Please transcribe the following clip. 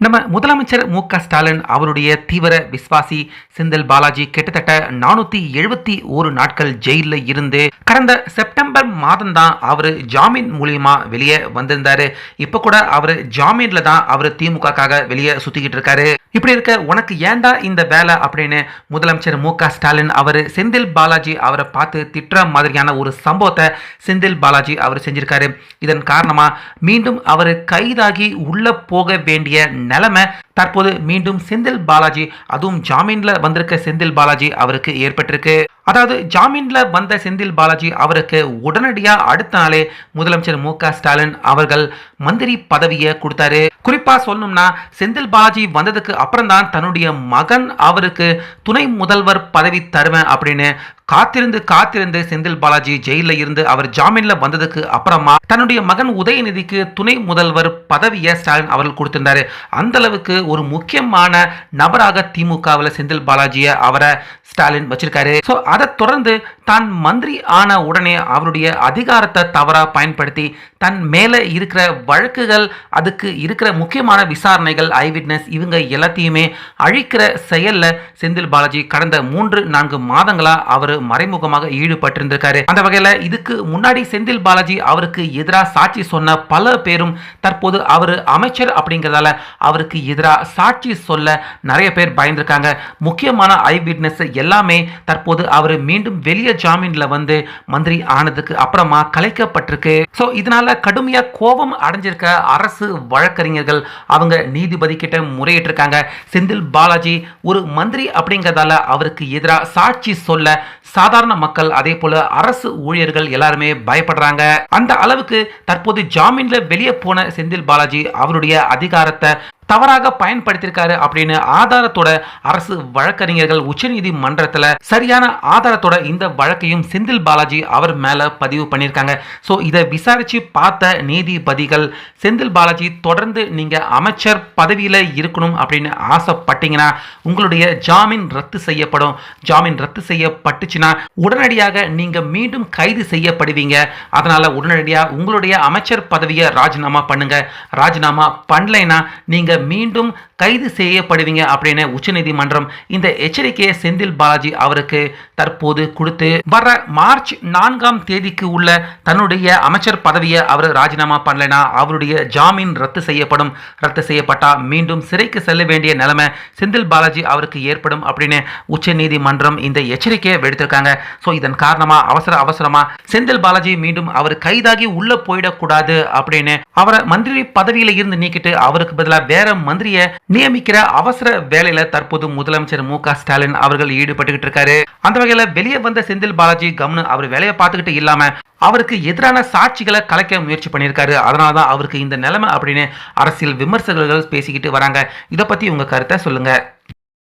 நம்ம முதலமைச்சர் மு க ஸ்டாலின் அவருடைய தீவிர விஸ்வாசி செந்தில் பாலாஜி கிட்டத்தட்ட நானூத்தி எழுபத்தி ஒரு நாட்கள் ஜெயிலில் இருந்து கடந்த செப்டம்பர் மாதம் தான் அவர் ஜாமீன் மூலியமா வெளியே வந்திருந்தாரு. இப்போ கூட அவர் ஜாமீன்ல தான் அவர் திமுகக்காக வெளியே சுத்திக்கிட்டு இருக்காரு. இப்படி இருக்க உனக்கு ஏன்டா இந்த வேலை அப்படின்னு முதலமைச்சர் மு க ஸ்டாலின் அவர் செந்தில் பாலாஜி அவரை பார்த்து திட்டுற மாதிரியான ஒரு சம்பவத்தை செந்தில் பாலாஜி அவர் செஞ்சிருக்காரு. இதன் காரணமாக மீண்டும் அவர் கைதாகி உள்ளே போக வேண்டிய நிலைமை தற்போது மீண்டும் செந்தில் பாலாஜி அதுவும் ஜாமீனில் வந்திருக்க செந்தில் பாலாஜி அவருக்கு ஏற்பட்டிருக்கு. அதாவது ஜாமீன்ல வந்த செந்தில் பாலாஜி அவருக்கு உடனடியா அடுத்த நாளே முதலமைச்சர் மு ஸ்டாலின் அவர்கள் மந்திரி பதவியை கொடுத்தாரு. குறிப்பா சொல்லணும்னா செந்தில் பாலாஜி வந்ததுக்கு அப்புறம் தான் தன்னுடைய மகன் அவருக்கு துணை முதல்வர் பதவி தருவேன் அப்படின்னு காத்திருந்து காத்திருந்து செந்தில் பாலாஜி ஜெயிலில் இருந்து அவர் ஜாமீன்ல வந்ததுக்கு அப்புறமா தன்னுடைய மகன் உதயநிதிக்கு துணை முதல்வர் பதவியை ஸ்டாலின் அவர்கள் கொடுத்திருந்தாரு. அந்த அளவுக்கு ஒரு முக்கியமான நபராக திமுகவில் செந்தில் பாலாஜியை அவரை ஸ்டாலின் வச்சிருக்காரு. ஸோ அதை தொடர்ந்து தான் மந்திரி ஆன உடனே அவருடைய அதிகாரத்தை தவறாக பயன்படுத்தி தன் மேலே இருக்கிற வழக்குகள் அதுக்கு இருக்கிற முக்கியமான விசாரணைகள் ஐவிட்னஸ் இவங்க எல்லாத்தையுமே அழிக்கிற செயலில் செந்தில் பாலாஜி கடந்த மூன்று நான்கு மாதங்களாக அவர் மறைமுகமாக ஈடுபட்டிருந்திருக்காரு. அந்த வகையில இதுக்கு முன்னாடி செந்தில் பாலாஜி அவருக்கு எதிராக சாட்சி சொன்ன பல பேரும் தற்போது அவர் அமைச்சர் அப்படிங்கிறதால அவருக்கு எதிராக சாட்சி சொல்ல நிறைய பேர் பயந்திருக்காங்க. முக்கியமான ஐ விட்னஸ் எல்லாமே தற்போது அவர் மீண்டும் வெளியே ஜாமீன்ல வந்து மந்திரி ஆனதுக்கு அப்புறமா கலைக்கப்பட்டிருக்கு. ஸோ இதனால கடுமையா கோபம் அடைஞ்சிருக்க அரசு வழக்கறிஞர்கள் அவங்க நீதிபதி கிட்ட முறையிட்டிருக்காங்க. செந்தில் பாலாஜி ஒரு மந்திரி அப்படிங்கிறதால அவருக்கு எதிராக சாட்சி சொல்ல சாதாரண மக்கள் அதே போல அரசு ஊழியர்கள் எல்லாருமே பயப்படுறாங்க. அந்த அளவுக்கு தற்போது ஜாமீன்ல வெளியே போன செந்தில் பாலாஜி அவருடைய அதிகாரத்தை தவறாக பயன்படுத்தியிருக்காரு அப்படின்னு ஆதாரத்தோட அரசு வழக்கறிஞர்கள் உச்சநீதிமன்றத்தில் சரியான ஆதாரத்தோட இந்த வழக்கையும் செந்தில் பாலாஜி அவர் மேலே பதிவு பண்ணியிருக்காங்க. ஸோ இதை விசாரித்து பார்த்த நீதிபதிகள் செந்தில் பாலாஜி தொடர்ந்து நீங்கள் அமைச்சர் பதவியில் இருக்கணும் அப்படின்னு ஆசைப்பட்டீங்கன்னா உங்களுடைய ஜாமீன் ரத்து செய்யப்படும். ஜாமீன் ரத்து செய்யப்பட்டுச்சுன்னா உடனடியாக நீங்கள் மீண்டும் கைது செய்யப்படுவீங்க. அதனால் உடனடியாக உங்களுடைய அமைச்சர் பதவியை ராஜினாமா பண்ணுங்கள் ராஜினாமா பண்ணலைன்னா நீங்கள் மீண்டும் கைது செய்யப்படுவீங்க அப்படின்னு உச்சநீதிமன்றம் இந்த எச்சரிக்கையை செந்தில் பாலாஜி அவருக்கு தற்போது கொடுத்து வர மார்ச் நான்காம் தேதிக்கு உள்ள தன்னுடைய அமைச்சர் பதவியை அவர் ராஜினாமா பண்ணலைன்னா அவருடைய ஜாமீன் ரத்து செய்யப்படும். ரத்து செய்யப்பட்டா மீண்டும் சிறைக்கு செல்ல வேண்டிய நிலைமை செந்தில் பாலாஜி அவருக்கு ஏற்படும் அப்படின்னு உச்சநீதிமன்றம் இந்த எச்சரிக்கையை விடுத்திருக்காங்க. ஸோ இதன் காரணமா அவசர அவசரமா செந்தில் பாலாஜி மீண்டும் அவர் கைதாகி உள்ளே போயிடக்கூடாது அப்படின்னு அவரை மந்திரி பதவியில இருந்து நீக்கிட்டு அவருக்கு பதிலாக வேற மந்திரியை நியமிக்கிற அவசர வேலையில தற்போது முதலமைச்சர் மு க ஸ்டாலின் அவர்கள் ஈடுபட்டுக்கிட்டு இருக்காரு. அந்த வகையில வெளியே வந்த செந்தில் பாலாஜி கம்னு அவர் வேலையை பார்த்துக்கிட்டு இல்லாம அவருக்கு எதிரான சாட்சிகளை கலைக்க முயற்சி பண்ணியிருக்காரு. அதனால தான் அவருக்கு இந்த நிலைமை அப்படின்னு அரசியல் விமர்சகர்கள் பேசிக்கிட்டு வராங்க. இதை பத்தி உங்க கருத்தை சொல்லுங்க.